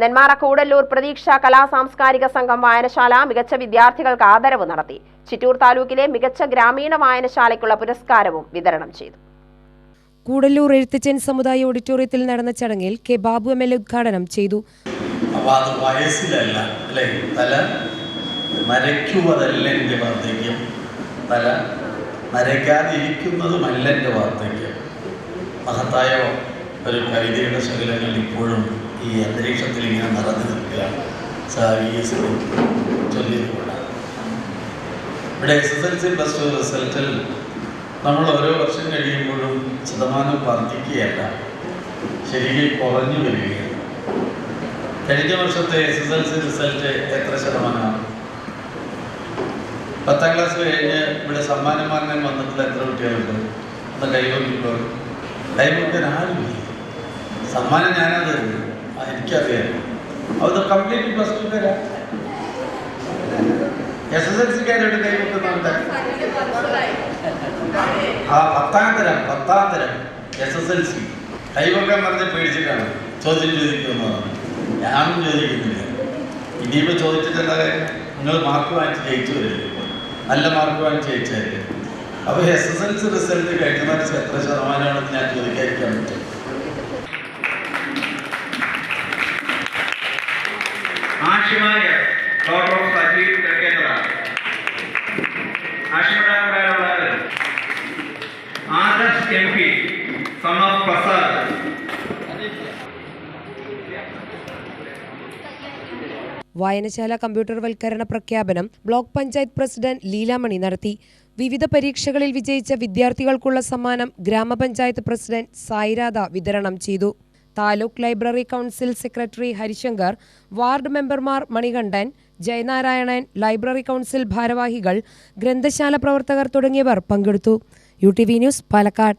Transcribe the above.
നെന്മാറ കൂടല്ലൂർ പ്രതീക്ഷ കലാ സാംസ്കാരിക സംഘം വായനശാല മികച്ച വിദ്യാർത്ഥികൾക്ക് ആദരവ് നടത്തി. ചിറ്റൂർ താലൂക്കിലെ മികച്ച ഗ്രാമീണ വായനശാലയ്ക്കുള്ള പുരസ്കാരവും വിതരണം ചെയ്തു. കൂടല്ലൂർ എഴുത്തച്ഛൻ സമുദായ ഓഡിറ്റോറിയത്തിൽ നടന്ന ചടങ്ങിൽ കെ ബാബു എം എൽ ഉദ്ഘാടനം ചെയ്തു. അപ്പോൾ അത് വയസ്സിലല്ല അല്ലേ? തല നരയ്ക്കുവതല്ല എന്റെ വാർദ്ധക്യം. തല നരയ്ക്കാതിരിക്കുന്നതുമല്ല എന്റെ വാർദ്ധക്യം. മഹത്തായ ഒരു കവിതയുടെ ശകലങ്ങൾ ഇപ്പോഴും ഈ അന്തരീക്ഷത്തിൽ ഇങ്ങനെ നിറഞ്ഞു നിൽക്കുകയാണ് ഇവിടെ S S L C plus two റിസൾട്ടിൽ നമ്മൾ ഓരോ വർഷം കഴിയുമ്പോഴും ശതമാനം വർദ്ധിക്കുകയല്ല. ശരിക്കും കുറഞ്ഞു വരികയാണ്. കഴിഞ്ഞ വർഷത്തെ S S L C result എത്ര ശതമാനമാണ് പത്താം ക്ലാസ് കഴിഞ്ഞ് ഇവിടെ സമ്മാനമാർഗം വന്നിട്ടുള്ള എത്ര കുട്ടികളുണ്ട്? അത് കൈവന്നിപ്പോൾ കൈകൊണ്ടിട്ട് ആരുമില്ല സമ്മാനം ഞാനത് എനിക്കറിയാം. അത് കംപ്ലീറ്റ് പ്ലസ് ടു തരാം എസ് എസ് എൽ സി കാരുടെ കൈമുട്ടുന്നുണ്ട് ആ പത്താം തരം എസ് എസ് എൽ സി കൈവക്കാൻ പറഞ്ഞ് പേടിച്ചിട്ടാണ് ചോദ്യം ചോദിക്കുന്നതാണ് ഞാനും ചോദിക്കുന്നില്ല. ചോദിച്ചിട്ട് എന്താ നിങ്ങൾ മാർക്ക് വാങ്ങിച്ച് ജയിച്ചു വരില്ലേ നല്ല മാർക്ക് വാങ്ങിച്ച് ജയിച്ചായിരിക്കും. അപ്പോൾ S S L C result കഴിഞ്ഞ എത്ര ശതമാനമാണെന്ന് ഞാൻ ചോദിക്കാതിരിക്കാൻ പറ്റും. ആഷിമായ ഡോക്ടർ സജീവ് തെക്കേന്ദ്ര ആഷിമടാകുള്ളത് Adarsh M P son of Prasad വായനശാല കമ്പ്യൂട്ടർ വൽക്കരണ പ്രഖ്യാപനം ബ്ലോക്ക് പഞ്ചായത്ത് പ്രസിഡന്റ് ലീലാമണി നടത്തി. വിവിധ പരീക്ഷകളിൽ വിജയിച്ച വിദ്യാർത്ഥികൾക്കുള്ള സമ്മാനം ഗ്രാമപഞ്ചായത്ത് പ്രസിഡന്റ് സായിരാധ വിതരണം ചെയ്തു. Taluk library council secretary Harishankar ward മെമ്പർമാർ മണികണ്ഠൻ ജയനാരായണൻ ലൈബ്രറി കൗൺസിൽ ഭാരവാഹികൾ ഗ്രന്ഥശാല പ്രവർത്തകർ തുടങ്ങിയവർ പങ്കെടുത്തു. U T V news Palakkad.